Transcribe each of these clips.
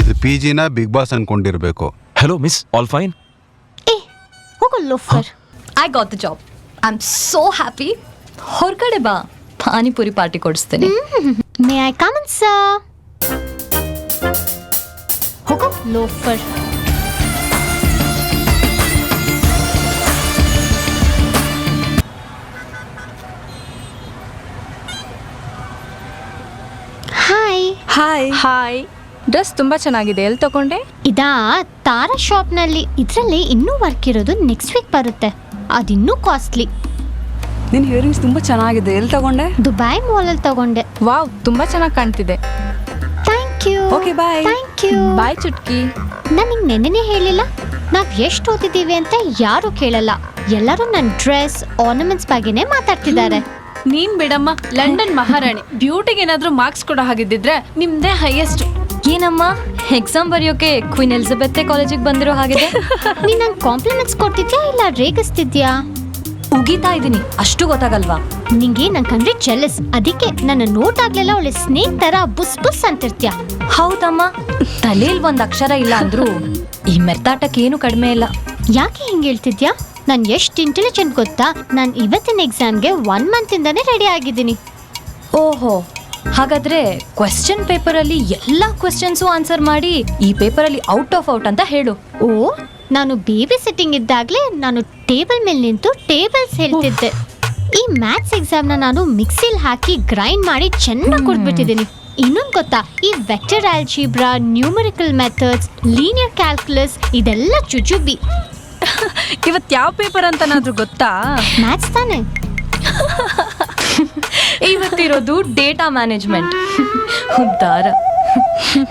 ಇದು ಪಿ ಜಿನ big boss ಅನ್ಕೊಂಡಿರ್ಬೇಕು. ಹಲೋ ಮಿಸ್ ಆಲ್ ಫೈನ್ ಏ ಹೋಗು loafer I got the job I am so happy ಹೊರಗಡೆ ಬಾ. ಪಾನಿಪುರಿ ಪಾರ್ಟಿ ಕೊಡಿಸ್ತೀನಿ. ಮೇ ಐ ಕಮ್ ಸರ್ ಹೋಗು loafer hi hi hi dress ತುಂಬಾ ಚೆನ್ನಾಗಿದೆ. ಎಲ್ಲಿ ತಗೊಂಡೆ? ಇದಾ ತಾರಾ ಶಾಪ್ನಲ್ಲಿ. ಇದರಲ್ಲಿ ಇನ್ನೂ ವರ್ಕ್ ಇರೋದು ನೆಕ್ಸ್ಟ್ ವೀಕ್ ಬರುತ್ತೆ. ಅದಿನ್ನೂ ಕಾಸ್ಟ್ಲಿ ನಿನ್ ಹಿಯರಿಂಗ್ಸ್ ತುಂಬಾ ಚೆನ್ನಾಗಿದೆ. ಎಲ್ಲಿ ತಗೊಂಡೆ? ದುಬೈ ಮಾಲಲ್ಲಿ ತಗೊಂಡೆ. ವಾವ್ ತುಂಬಾ ಚೆನ್ನಾಗಿ ಕಾಣ್ತಿದೆ. Thank you okay bye thank you bye Chutki. ನನಗೆ ನೆನ್ನೆನೇ ಹೇಳಿಲ್ಲ. ನಾವು ಎಷ್ಟು ಓದಿದ್ದೀವಿ ಅಂತ ಯಾರು ಕೇಳಲ್ಲ. ಎಲ್ಲರೂ ನನ್ನ ಡ್ರೆಸ್ ಆರ್ನಮೆಂಟ್ಸ್ ಬಗ್ಗೆನೇ ಮಾತಾಡ್ತಿದ್ದಾರೆ. ನೀನ್ ಬಿಡಮ್ಮ ಲಂಡನ್ ಮಹಾರಾಣಿ. ಬ್ಯೂಟಿಗೆ ಏನಾದ್ರೂ ಮಾರ್ಕ್ಸ್ ಕೊಡೋ ಹಾಗಿದ್ದಿದ್ರೆ ನಿಮ್ದೇ ಹೈಯೆಸ್ಟ್ ಏನಮ್ಮ? ಎಕ್ಸಾಮ್ ಬರೆಯೋಕೆ ಕ್ವೀನ್ ಎಲಿಜಬೆತ್ತೆ ಕಾಲೇಜಿಗೆ ಬಂದಿರೋ ಹಾಗಿದೆ ನೀನ್ ನಂಗೆ ಕಾಂಪ್ಲಿಮೆಂಟ್ಸ್ ಕೊಡ್ತಿದ್ಯಾ ಇಲ್ಲ ರೇಗಿಸ್ತಿದ್ಯಾ? ಉಗಿತಾ ಇದ್ದೀನಿ. ಅಷ್ಟು ಗೊತ್ತಾಗಲ್ವಾ? ನಿಂಗೆ ನನ್ ಕಂಡ್ರೆ ಚೆಲ್ಲಸ್ ಅದಕ್ಕೆ ನನ್ನ ನೋಟ್ ಆಗ್ಲೆಲ್ಲ ಒಳ್ಳೆ ಸ್ನೇಕ್ ತರ ಬುಸ್ ಬುಸ್ ಅಂತಿರ್ತ್ಯಾ? ಹೌದಮ್ಮ. ತಲೆಯಲ್ಲಿ ಒಂದ್ ಅಕ್ಷರ ಇಲ್ಲ ಅಂದ್ರು ಈ ಮೆರ್ತಾಟಕ್ಕೆ ಏನು ಕಡಿಮೆ ಇಲ್ಲ. ಯಾಕೆ ಹಿಂಗ್ ಹೇಳ್ತಿದ್ಯಾ? ನಾನು ಎಷ್ಟು ಇಂಟೆಲಿಜೆಂಟ್ ಗೊತ್ತಾ? ನಾನು ಇವತ್ತಿನ ಎಕ್ಸಾಮ್ಗೆ ಒನ್ ಮಂತ್ ಇಂದಾನೇ ರೆಡಿ ಆಗಿದ್ದೀನಿ. ಓಹೋ. ಹಾಗಾದ್ರೆ ಕ್ವೆಶ್ಚನ್ ಪೇಪರ್ ಅಲ್ಲಿ ಎಲ್ಲಾ ಕ್ವೆಶ್ಚನ್ಸು ಆನ್ಸರ್ ಮಾಡಿ ಈ ಪೇಪರ್ ಅಲ್ಲಿ ಔಟ್ ಆಫ್ ಔಟ್ ಅಂತ ಹೇಳು. ಓ ನಾನು ಬೇಬಿ ಸಿಟ್ಟಿಂಗ್ ಇದ್ದಾಗಲೇ ನಾನು ಟೇಬಲ್ ಮೇಲೆ ನಿಂತು ಟೇಬಲ್ಸ್ ಹೇಳ್ತಿದ್ದೆ. ಈ ಮ್ಯಾಥ್ಸ್ ಎಕ್ಸಾಮ್ನ ನಾನು ಮಿಕ್ಸಿಲ್ ಹಾಕಿ ಗ್ರೈಂಡ್ ಮಾಡಿ ಚೆನ್ನಾಗಿ ಕೊಟ್ಬಿಟ್ಟಿದ್ದೀನಿ. ಇನ್ನೊಂದು ಗೊತ್ತಾ? ಈ vector algebra numerical methods linear calculus ಇದೆಲ್ಲ ಚುಚುಬಿ ಇವತ್ತು ಯಾವ ಪೇಪರ್ ಅಂತನಾದ್ರೂ ಗೊತ್ತಾ? ಮ್ಯಾಥ್ಸ್ ತಾನೆ. ಇವತ್ತಿರೋದು ಡೇಟಾ ಮ್ಯಾನೇಜ್ಮೆಂಟ್ ಉದ್ದಾರ.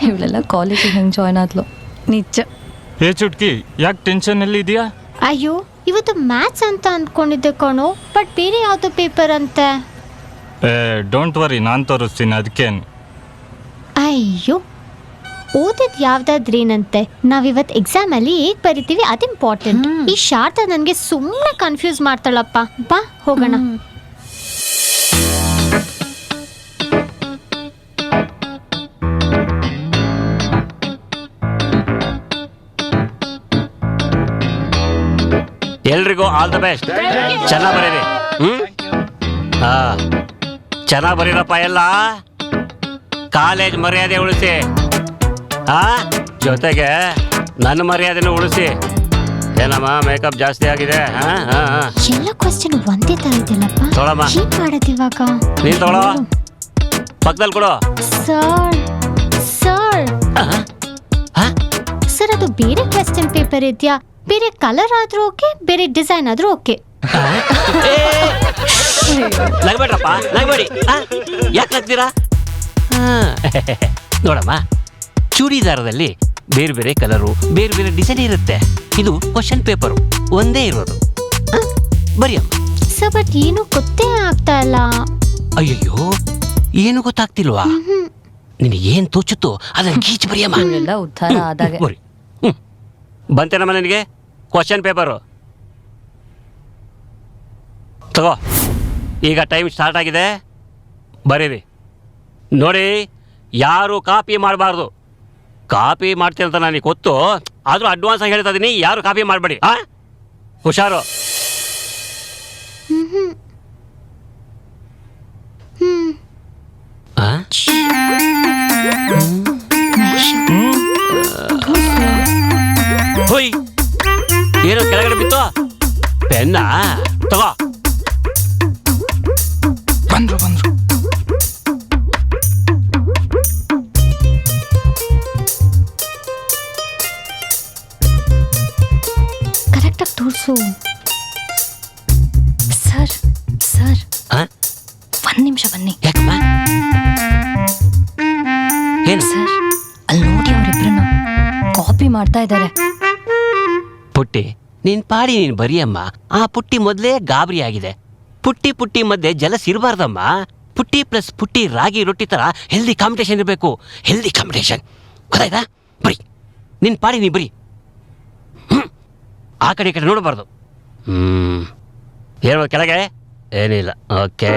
ಇವಳೆಲ್ಲ ಕಾಲೇಜ್ ಹೆಂಗ್ ಜಾಯ್ನ್ ಆದ್ಲು? ನಿಜ. ಏ ಚುಟ್ಕಿ ಯಾಕೆ ಟೆನ್ಷನಲ್ಲಿ ಇದೆಯಾ? ಅಯ್ಯೋ ಇವತ್ತು ಮ್ಯಾಥ್ಸ್ ಅಂತ ಅಂದ್ಕೊಂಡಿದ್ದೆ ಕಣೋ ಬಟ್ ಬೇರೆ ಯಾವುದೋ ಪೇಪರ್ ಅಂತೆ? ಏ ಡೋಂಟ್ ವರಿ ನಾನು ತೋರಿಸ್ತೀನಿ ಅದಕ್ಕೇನು ಅಯ್ಯೋ ಓದಿದ್ ಯಾವ್ದಾದ್ರೇನಂತೆ? ನಾವಿವತ್ ಎಕ್ಸಾಮ್ ಅಲ್ಲಿ ಹೇಗ್ ಬರಿತೀವಿ ಅದ್ ಇಂಪಾರ್ಟೆಂಟ್ ಈ ಶಾರದಾ ನನ್ಗೆ ಸುಮ್ಮನೆ ಕನ್ಫ್ಯೂಸ್ ಮಾಡ್ತಾಳಪ್ಪ. ಬಾ ಹೋಗೋಣ. ಎಲ್ರಿಗೂ ಆಲ್ ದ ಬೆಸ್ಟ್ ಚೆನ್ನಾಗಿ ಬರೀರಿ. ಹ್ಮ್? ಹಾ ಚೆನ್ನಾಗಿ ಬರೀರಪ್ಪ ಎಲ್ಲ. ಕಾಲೇಜ್ ಮರ್ಯಾದೆ ಉಳಿಸಿ. ಹಾ ಜೊತೆಗೆ ನನ್ನ ಮರ್ಯಾದೆನೂ ಉಳಿಸಿ. ಏನಮ್ಮ ಮೇಕಪ್ ಜಾಸ್ತಿ ಆಗಿದೆ? ಹಾ ಹಾ ಹಾ. ಎಲ್ಲ ಕ್ವಶನ್ ಒಂದೇ ತರ ಇದೆಯಲ್ಲಪ್ಪ. ತೊಗೊಳಮ್ಮ. ಏನ್ ಮಾಡೋದು ಇವಾಗ? ನೀನ್ ತಗೊಳ್ಳೋ ಪಕ್ಕದಲ್ಲಿ ಕೊಡು. ಸರ್ ಸರ್ ಹಾ? ಸರ್ ಅದು ಬೇರೆ ಕ್ವೆಶ್ಚನ್ ಪೇಪರ್ ಇದೆಯಾ? ಬೇರೆ ಕಲರ್ ಆದ್ರೂ ಓಕೆ ಬೇರೆ ಡಿಸೈನ್ ಆದ್ರೂ ಓಕೆ ನಗಬೇಡ್ರಪ್ಪ ನಗಬೇಡಿ. ಯಾಕೆ ನಗ್ತೀರಾ? ಹಾ. ನೋಡಮ್ಮ ಚೂಡಿದಾರದಲ್ಲಿ ಬೇರೆ ಬೇರೆ ಕಲರು ಬೇರೆ ಬೇರೆ ಡಿಸೈನ್ ಇರುತ್ತೆ. ಇದು ಕ್ವಶನ್ ಪೇಪರು ಒಂದೇ ಇರೋದು. ಬರಿಯಮ್ಮ. ಸರ್ ಬಟ್ ಏನು ಗೊತ್ತೇ ಆಗ್ತಾ ಇಲ್ಲ. ಅಯ್ಯಯ್ಯೋ ಏನು ಗೊತ್ತಾಗ್ತಿಲ್ವಾ? ನಿನಗೆ ಏನ್ ತೋಚುತ್ತೋ ಅದನ್ನ ಗೀಚ್ ಬರಿಯಮ್ಮ. ಎಲ್ಲ ಉದ್ಧಾರ ಆದಾಗೆ ಬರಿ. ಹ್ಮ್. ಬಂತೇನಮ್ಮ ನಿನಗೆ? ಕ್ವಶನ್ ಪೇಪರು ತಗೋ. ಈಗ ಟೈಮ್ ಸ್ಟಾರ್ಟ್ ಆಗಿದೆ. ಬರೀರಿ. ನೋಡಿ, ಯಾರು ಕಾಪಿ ಮಾಡಬಾರ್ದು. ಕಾಪಿ ಮಾಡ್ತೀನಿ ಅಂತ ನನಗೆ ಗೊತ್ತು. ಆದರೂ ಅಡ್ವಾನ್ಸ್ ಆಗಿ ಹೇಳ್ತಾ ಇದ್ದೀನಿ ಯಾರು ಕಾಪಿ ಮಾಡಬೇಡಿ ಹಾಂ ಹುಷಾರು. ಪೆನ್ನ ತಗೋ ಬಂದ್ರು ಬಂದ್ರು ಕರೆಕ್ಟಾಗಿ ತೋರಿಸು ಸರ್ ಸರ್ ಆ? ಒಂದ್ ನಿಮಿಷ ಬನ್ನಿ ಯಾಕಮ್ಮ? ಏನು? ಸರ್ ಅಲ್ಲಿ ನೋಡಿ ಅವರಿಬ್ರನ್ನ ಕಾಪಿ ಮಾಡ್ತಾ ಇದ್ದಾರೆ. ಪುಟ್ಟಿ ನಿನ್ ಪಾಡಿ ನೀನ್ ಬರಿಯಮ್ಮ. ಆ ಪುಟ್ಟಿ ಮೊದಲೇ ಗಾಬರಿ ಆಗಿದೆ. ಪುಟ್ಟಿ ಪುಟ್ಟಿ ಮಧ್ಯೆ ಜಲಸ್ ಇರಬಾರ್ದಮ್ಮ. ಪುಟ್ಟಿ ಪ್ಲಸ್ ಪುಟ್ಟಿ ರಾಗಿ ರೊಟ್ಟಿ ತರ ಹೆಲ್ದಿ ಕಾಂಪಿಟೇಷನ್ ಇರಬೇಕು. ಹೆಲ್ದಿ ಕಾಂಪಿಟೇಷನ್ ಗೊತ್ತಾಯ್ತಾ? ಬರಿ. ನಿನ್ ಪಾಡಿ ನೀ ಬರಿ. ಹ್ಮ್. ಆ ಕಡೆ ಈ ಕಡೆ ನೋಡಬಾರ್ದು. ಹ್ಮ್. ಹೇಳುವ ಕೆಳಗೆ. ಏನಿಲ್ಲ. ಓಕೆ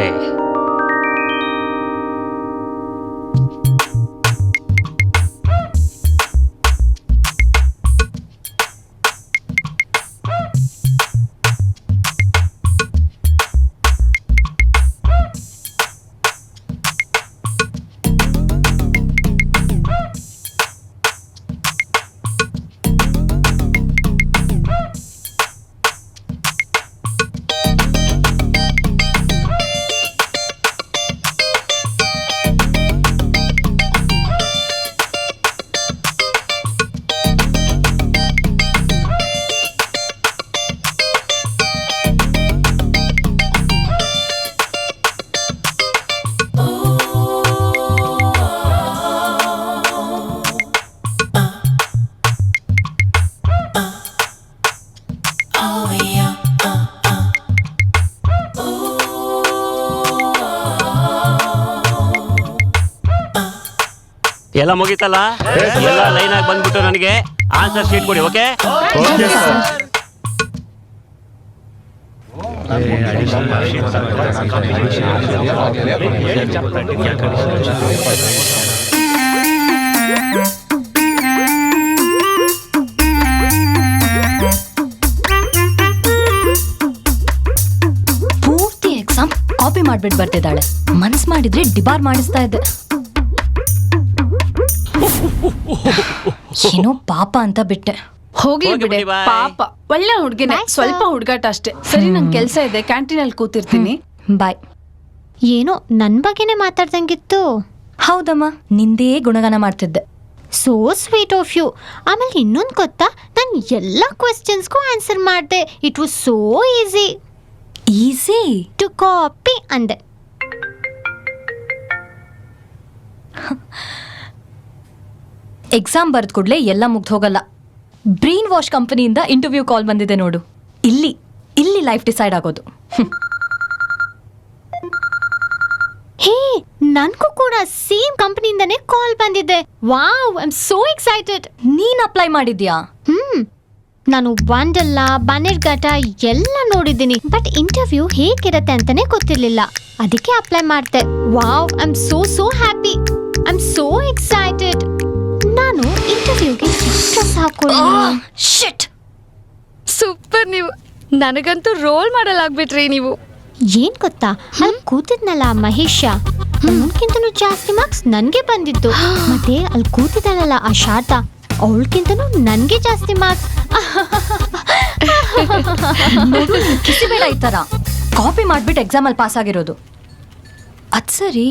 ಎಲ್ಲ ಮುಗೀತಲ್ಲ? ಎಲ್ಲ ಲೈನ್ ಆಗಿ ಬಂದ್ಬಿಟ್ಟು ನನಗೆ ಆನ್ಸರ್ ಶೀಟ್ ಕೊಡಿ ಓಕೆ ಪೂರ್ತಿ ಎಕ್ಸಾಮ್ ಕಾಪಿ ಮಾಡ್ಬಿಟ್ಟು ಬರ್ತಿದ್ದಾಳೆ. ಮನ್ಸ್ ಮಾಡಿದ್ರೆ ಡಿಬಾರ್ ಮಾಡಿಸ್ತಾ ಇದ್ದೆ. ಏನೋ ಪಾಪ ಅಂತ ಬಿಟ್ಟೆ. ಹೋಗ್ಲಿ ಹೋಗಿ ಬಿಡೆ ಬಿಡಿ, bye. ಪಾಪ. ಒಳ್ಳೆ ಹುಡ್ಗಿನೇ ಸ್ವಲ್ಪ ಹುಡ್ಗಾಟ ಅಷ್ಟೇ. ಸರಿ ನಂಗೆ ಕೆಲಸ ಇದೆ ಕ್ಯಾಂಟೀನ್ ಅಲ್ಲಿ ಕೂತಿರ್ತೀನಿ. ಬಾಯ್. ಏನೋ ನನ್ನ ಬಗ್ಗೆನೇ ಮಾತಾಡ್ದಂಗಿತ್ತು. ಹೌದಮ್ಮ ನಿಂದೇ ಗುಣಗಾನ ಮಾಡ್ತಿದ್ದೆ. ಸೋ ಸ್ವೀಟ್ ಆಫ್ ಯು ಆಮೇಲೆ ಇನ್ನೊಂದು ಗೊತ್ತಾ? ನಾನು ಎಲ್ಲ ಕ್ವೆಶ್ಚನ್ಸ್ಗೂ ಆನ್ಸರ್ ಮಾಡಿದೆ. It was so easy easy to copy ಅಂದೆ. ಎಕ್ಸಾಮ್ ಬರ್ದ ಕೂಡಲೇ ಎಲ್ಲ ಮುಗ್ದು ಹೋಗಲ್ಲ. ಬ್ರೈನ್ ವಾಶ್ ಕಂಪನಿಯಿಂದ ಇಂಟರ್ವ್ಯೂ ಕಾಲ್ ಬಂದಿದೆ ನೋಡು. ಇಲ್ಲಿ ಇಲ್ಲಿ ಲೈಫ್ ಡಿಸೈಡ್ ಆಗೋದು. ಹೇ ನನಗೂ ಕೂಡ ಸೇಮ್ ಕಂಪನಿಯಿಂದನೇ ಕಾಲ್ ಬಂದಿದೆ. Wow I am so excited ನೀನ್ ಅಪ್ಲೈ ಮಾಡಿದ್ಯಾ? ಹ್ಮ್. ನಾನು ವಂಡಲ್ಲ ಬನ್ನೇರ್ಘಾಟ ಎಲ್ಲ ನೋಡಿದ್ದೀನಿ. ಬಟ್ ಇಂಟರ್ವ್ಯೂ ಹೇಗಿರತ್ತೆ ಅಂತಾನೆ ಗೊತ್ತಿರ್ಲಿಲ್ಲ. ಅದಕ್ಕೆ ಅಪ್ಲೈ ಮಾಡ್ದೆ. Wow I am so so happy I am so excited ನಾನು ಇಂಟರ್ವ್ಯೂಗೆ ಡ್ರೆಸ್ ಹಾಕೊಳ್ಳಿ ಶಿಟ್ ಸೂಪರ್ ನೀವು. ನನಗಂತೂ ರೋಲ್ ಮಾಡಲ್ ಆಗ್ಬಿಟ್ರಿ ನೀವು. ಏನ್ ಗೊತ್ತಾ? ಅಲ್ಲಿ ಕೂತಿದ್ನಲ್ಲ ಮಹೇಶ. ಅವನ್ಕಿಂತನೂ ಜಾಸ್ತಿ ಮಾರ್ಕ್ಸ್ ನನ್ಗೆ ಬಂದಿತ್ತು. ಮತ್ತೆ ಅಲ್ಲಿ ಕೂತಿದ್ದಾಳಲ್ಲ ಆ ಶಾರದಾ ಅವಳಕ್ಕಿಂತನೂ ನನ್ಗೆ ಜಾಸ್ತಿ ಮಾರ್ಕ್ಸ್ ಕಿಸಿಬೇಡ ಈ ಥರ ಕಾಪಿ ಮಾಡ್ಬಿಟ್ಟು ಎಕ್ಸಾಮಲ್ಲಿ ಪಾಸ್ ಆಗಿರೋದು. ಅದು ಸರಿ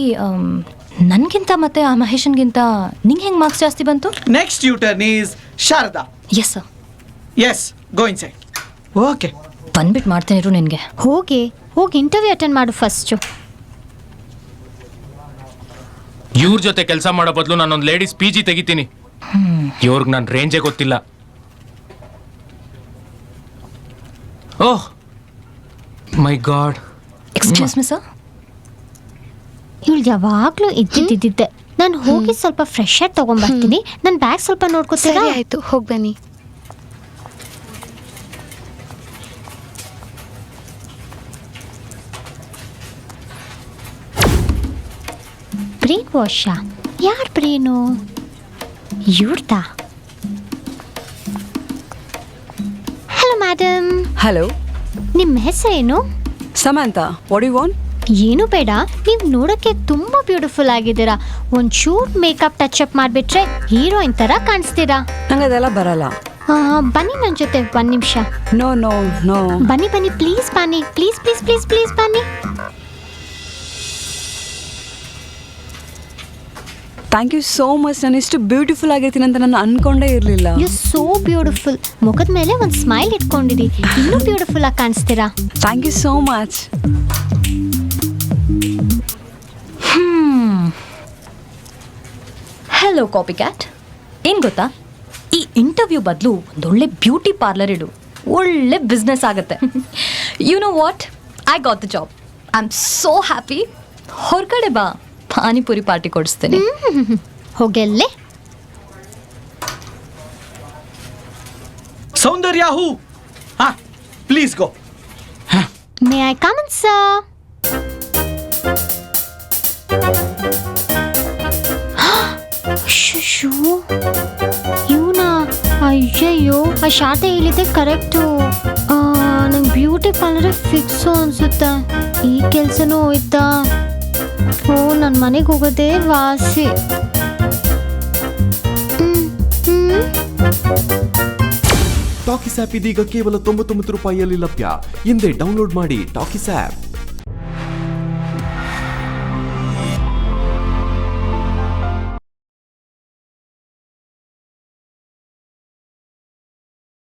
ನನ್ಗಿಂತ ಮತ್ತೆ ಆ ಮಹೇಶನ್ಗಿಂತ ನಿಂಗೆ ಹೆಂಗ್ ಮಾರ್ಕ್ಸ್ ಜಾಸ್ತಿ ಬಂತು? Next U turn is Sharada. Yes sir Yes, go side okay ಬಂದ್ಬಿಟ್ಟು ಮಾಡ್ತೇನೆ ಇರು ನಿನಗೆ. ಹೋಗಿ ಹೋಗಿ ಇಂಟರ್ವ್ಯೂ ಅಟೆಂಡ್ ಮಾಡು ಫಸ್ಟು ಇವ್ರ ಜೊತೆ ಕೆಲಸ ಮಾಡೋ ಬದಲು ನಾನೊಂದು ಲೇಡೀಸ್ ಪಿ ಜಿ ತೆಗಿತೀನಿ. ಇವ್ರಿಗೆ ನನ್ನ ರೇಂಜೇ ಗೊತ್ತಿಲ್ಲ. ಓಹ್ my god excuse me sir ಇವಳು ಯಾವಾಗ್ಲೂ ಇದ್ದಿದ್ದಿದ್ದೆ ನಾನು ಹೋಗಿ ಸ್ವಲ್ಪ ಫ್ರೆಶ್ ಆಗಿ ತಗೊಂಡ್ಬರ್ತೀನಿ. ನನ್ನ ಬ್ಯಾಗ್ ಸ್ವಲ್ಪ ನೋಡ್ಕೋತೀರಾ? ಆಯ್ತು ಹೋಗಿ ಬನ್ನಿ. ಬ್ರೇನ್ ವಾಶಾ ಯಾರ ಬ್ರೇನು ಇವ್ರದಾ ಹಲೋ ಮ್ಯಾಡಮ್ ಹಲೋ ನಿಮ್ಮ ಹೆಸರೇನು? ಸಮಂತ ವಾಟ್ ಯು ವಾಂಟ್ ಏನು ಬೇಡ ನೀವು ನೋಡೋಕ್ಕೆ ತುಂಬಾ ಬ್ಯೂಟಿಫುಲ್ ಆಗಿದ್ದೀರಾ. ಒಂಚೂರು ಮೇಕಪ್ ಟಚ್ ಅಪ್ ಮಾಡಿಬಿಟ್ರೆ ಹೀರೋಯಿನ್ ಥರ ಕಾಣಿಸ್ತೀರಾ? ನಂಗೆ ಅದೆಲ್ಲ ಬರಲ್ಲ. ಆ, ಬನ್ನಿ ನನ್ನ ಜೊತೆ ಒಂದು ನಿಮಿಷ. ನೋ ನೋ ನೋ ಬನ್ನಿ ಬನ್ನಿ ಪ್ಲೀಸ್ ಬನ್ನಿ ಪ್ಲೀಸ್ ಪ್ಲೀಸ್ ಪ್ಲೀಸ್ ಪ್ಲೀಸ್ ಬನ್ನಿ. ಥ್ಯಾಂಕ್ ಯು ಸೋ ಮಚ್ ನಾನು ಇಷ್ಟು ಬ್ಯೂಟಿಫುಲ್ ಆಗಿರ್ತೀನಿ ಅಂತ ನಾನು ಅನ್ಕೊಂಡೇ ಇರಲಿಲ್ಲ. ಯು ಸೋ ಬ್ಯೂಟಿಫುಲ್ ಮುಖದ ಮೇಲೆ ಒಂದು ಸ್ಮೈಲ್ ಇಟ್ಕೊಂಡಿರಿ ಇನ್ನೂ ಬ್ಯೂಟಿಫುಲ್ ಆಗಿ ಕಾಣಿಸ್ತೀರಾ? Thank you so much hello copy cat ಏನು ಗೊತ್ತಾ? ಈ ಇಂಟರ್ವ್ಯೂ ಬದಲು ಒಂದೊಳ್ಳೆ ಬ್ಯೂಟಿ ಪಾರ್ಲರ್ ಇಡು. ಒಳ್ಳೆ ಬಿಸ್ನೆಸ್ ಆಗುತ್ತೆ. You know what I got the job I am so happy ಹೊರಗಡೆ ಬಾ. ಪಾನಿಪುರಿ ಪಾರ್ಟಿ ಕೊಡಿಸ್ತೇನೆ. ಹೋಗೆಲ್ಲೇ. ಸೌಂದರ್ಯ ಹೂ. Please go may I come in sir show ಇವನ ಅಯ್ಯಯ್ಯೋ ಆ ಶಾರ್ಟ ಹೇಳಿದ್ದೆ ಕರೆಕ್ಟು ನಂಗೆ ಬ್ಯೂಟಿ ಪಾರ್ಲರ್ ಫಿಕ್ಸು ಅನಿಸುತ್ತೆ. ಈ ಕೆಲಸನೂ ಹೋಯ್ತಾ. ಓ ನನ್ನ ಮನೆಗೆ ಹೋಗೋದೇ ವಾಸಿ. ಟಾಕಿಸ್ ಆ್ಯಪ್ ಇದೀಗ ಕೇವಲ ತೊಂಬತ್ತೊಂಬತ್ತು ರೂಪಾಯಿಯಲ್ಲಿ ಲಭ್ಯ. ಹಿಂದೆ ಡೌನ್ಲೋಡ್ ಮಾಡಿ ಟಾಕಿಸ್ ಆಪ್.